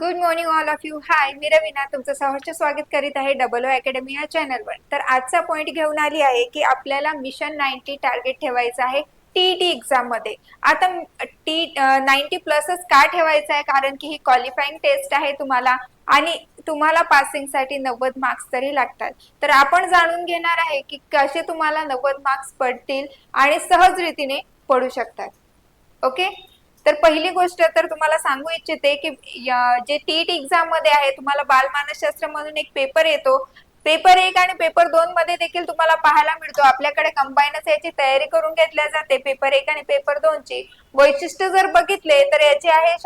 Good morning all of you hi मी रवीना. तुमचं सहर्ष स्वागत करीत आहे डबल ओ अकॅडमी या चॅनलवर. तर आजचा पॉईंट घेऊन आली आहे की आपल्याला मिशन नाईन्टी टार्गेट ठेवायचं आहे टी एक्झाममध्ये. आता टी नाईन्टी प्लसच का ठेवायचं आहे? कारण की ही क्वालिफाईंग टेस्ट आहे तुम्हाला आणि तुम्हाला पासिंगसाठी नव्वद मार्क्स तरी लागतात. तर आपण जाणून घेणार आहे की कसे तुम्हाला नव्वद मार्क्स पडतील आणि सहज रीतीने पडू शकतात. ओके तर पहिली गोष्ट तर तुम्हाला सांगू इच्छिते की जे टीईटी एक्झाममध्ये आहे तुम्हाला बालमानसशास्त्र म्हणून एक पेपर येतो. पेपर एक आणि पेपर दोन मध्ये देखील तुम्हाला पाहायला मिळतो. आपल्याकडे कंबाईनच याची तयारी करून घेतल्या जाते पेपर एक आणि पेपर दोन ची वैशिष्ट्य जर बघितले तर याचे आहे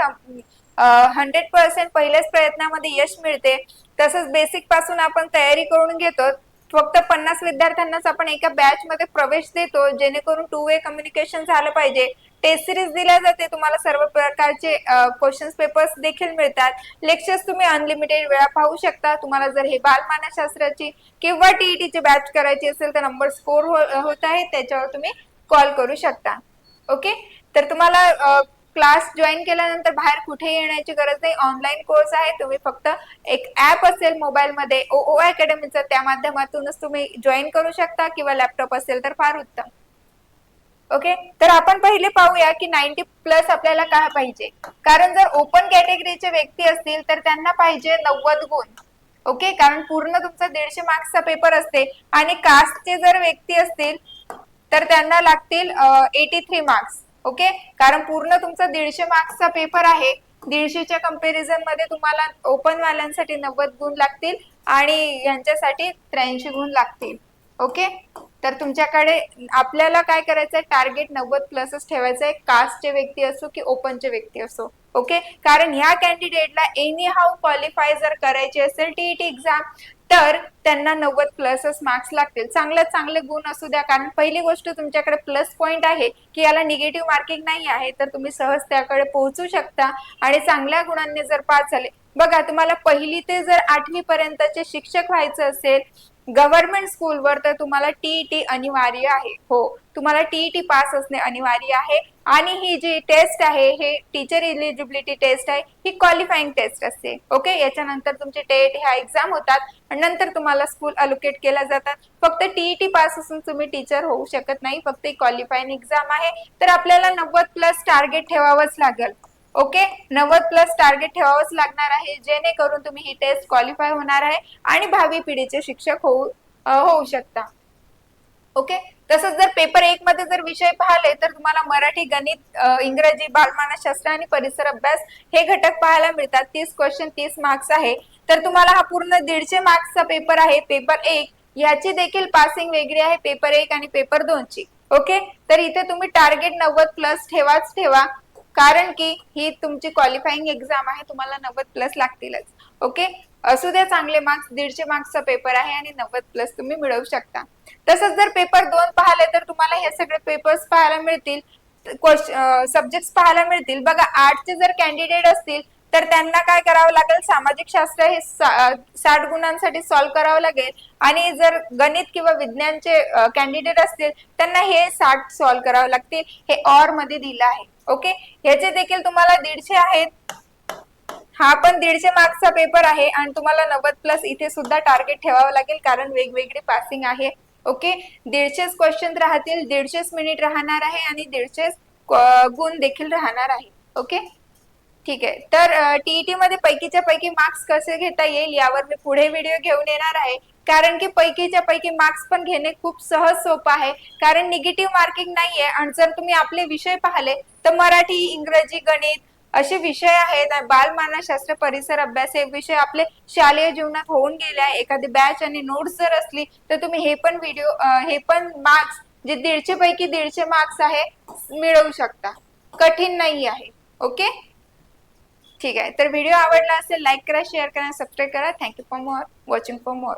हंड्रेड पर्सेंट पहिल्याच प्रयत्नामध्ये यश मिळते. तसंच बेसिकपासून आपण तयारी करून घेतो. फक्त पन्नास विद्यार्थ्यांनाच आपण एका बॅच मध्ये प्रवेश देतो जेणेकरून टू वे कम्युनिकेशन झालं पाहिजे. टेस्ट सिरीज दिल्या जाते. तुम्हाला सर्व प्रकारचे क्वेश्चन पेपर्स देखील मिळतात. लेक्चर्स तुम्ही अनलिमिटेड वेळा पाहू शकता. तुम्हाला जर हे बालमानसशास्त्राची किंवा टीईटीची बॅच करायची असेल तर नंबर स्कोर हो, होत आहे. त्याच्यावर तुम्ही कॉल करू शकता. ओके तर तुम्हाला क्लास जॉईन केल्यानंतर बाहेर कुठे येण्याची गरज नाही. ऑनलाईन कोर्स आहे. तुम्ही फक्त एक ऍप असेल मोबाईलमध्ये ओ ओ अकॅडमीचं त्या माध्यमातूनच तुम्ही जॉईन करू शकता. किंवा लॅपटॉप असेल तर फार उत्तम. ओके? तर आपण पहिले पाहूया की नाईन्टी प्लस आपल्याला काय पाहिजे. कारण जर ओपन कॅटेगरीचे व्यक्ती असतील तर त्यांना पाहिजे नव्वद गुण. ओके? कारण पूर्ण तुमचा दीडशे मार्क्सचा पेपर असते. आणि कास्टचे जर व्यक्ती असतील तर त्यांना लागतील एटी थ्री मार्क्स ओके? कारण पूर्ण तुमचा दीडशे मार्क्सचा पेपर आहे. दीडशेच्या कंपॅरिझनमध्ये तुम्हाला ओपन वाल्यांसाठी नव्वद गुण लागतील आणि यांच्यासाठी त्र्याऐंशी गुण लागतील. ओके? तर तुमच्याकडे आपल्याला काय करायचंय? टार्गेट नव्वद प्लसच ठेवायचं आहे कास्टचे व्यक्ती असो की ओपनचे व्यक्ती असो. ओके कारण ह्या कॅन्डिडेटला एनी हाऊ क्वालिफाय जर करायची असेल टीईटी एक्झाम तर त्यांना नव्वद प्लसच मार्क्स लागतील. चांगले चांगले गुण असू द्या. कारण पहिली गोष्ट तुमच्याकडे प्लस पॉईंट आहे की याला निगेटिव्ह मार्किंग नाही आहे तर तुम्ही सहज त्याकडे पोहोचू शकता. आणि चांगल्या गुणांनी जर पास झाले. बघा तुम्हाला पहिली ते जर आठवी पर्यंतचे शिक्षक व्हायचं असेल गव्हर्नमेंट स्कूलवर तर तुम्हाला टीईटी अनिवार्य आहे. हो तुम्हाला टीईटी पास असणे अनिवार्य आहे. आणि ही जी टेस्ट आहे हे टीचर इलिजिबिलिटी टेस्ट आहे ही क्वालिफाईंग टेस्ट असते. ओके याच्यानंतर तुमचे टेट ह्या एक्झाम होतात आणि नंतर तुम्हाला स्कूल अलोकेट केल्या जातात. फक्त टीईटी पास असून तुम्ही टीचर होऊ शकत नाही. फक्त क्वालिफाईंग एक्झाम आहे. तर आपल्याला नव्वद प्लस टार्गेट ठेवावंच लागेल. ओके? नव्वद प्लस टार्गेट ठेवावंच लागणार आहे जेणेकरून तुम्ही ही टेस्ट क्वालिफाय होणार आहे आणि भावी पिढीचे शिक्षक होऊ होऊ शकता. ओके? तसंच जर पेपर एक मध्ये जर विषय पाहिले तर तुम्हाला मराठी गणित इंग्रजी बालमानसशास्त्र आणि परिसर अभ्यास हे घटक पाहायला मिळतात. तीस क्वेश्चन तीस मार्क्स आहे. तर तुम्हाला हा पूर्ण दीडशे मार्क्सचा पेपर आहे पेपर एक. याची देखील पासिंग वेगळी आहे पेपर एक आणि पेपर दोनची. ओके? तर इथे तुम्ही टार्गेट नव्वद प्लस ठेवाच ठेवा. कारण की ही तुमची क्वालिफाईंग एक्झाम आहे तुम्हाला नव्वद प्लस लागतीलच. ओके असू द्या चांगले मार्क्स दीडशे मार्क्सचा पेपर आहे आणि नव्वद प्लस तुम्ही मिळवू शकता. तसंच जर पेपर दोन पाहिले तर तुम्हाला हे सगळे पेपर्स पाहायला मिळतील सब्जेक्ट पाहायला मिळतील. बघा आर्टचे जर कॅन्डिडेट असतील तर त्यांना काय करावं लागेल? सामाजिक शास्त्र हे साठ गुणांसाठी सॉल्व्ह करावं लागेल. आणि जर गणित किंवा विज्ञानचे कॅन्डिडेट असतील त्यांना हे साठ सॉल्व्ह करावं लागतील. हे ऑरमध्ये दिलं आहे. ओके? ह्याचे देखील तुम्हाला दीडशे आहेत. हा पण दीडशे मार्क्सचा पेपर आहे आणि तुम्हाला नव्वद प्लस इथे सुद्धा टार्गेट ठेवावं लागेल कारण वेगवेगळे पासिंग आहे. ओके? दीडशेच क्वेश्चन राहतील दीडशेच मिनिट राहणार आहे आणि दीडशेच गुण देखील राहणार आहे. ओके? ठीक आहे. तर टीईटी मध्ये पैकीच्या पैकी मार्क्स कसे घेता येईल यावर मी पुढे व्हिडिओ घेऊन येणार आहे. कारण की पैकीच्या पैकी मार्क्स पण घेणे खूप सहज सोपं आहे. कारण निगेटिव्ह मार्किंग नाहीये आणि जर तुम्ही आपले विषय पाहिले तर मराठी इंग्रजी गणित असे विषय आहेत बालमानसशास्त्र परिसर अभ्यास हे विषय आपले शालेय जीवनात होऊन गेले आहे. एखादी बॅच आणि नोट्स जर असली तर तुम्ही हे पण व्हिडिओ हे पण मार्क्स जे दीडशे पैकी दीडशे मार्क्स आहे मिळवू शकता. कठीण नाही आहे ओके? ठीक आहे. तर व्हिडिओ आवडला असेल लाईक करा शेअर करा सबस्क्राईब करा. Thank you for more watching for more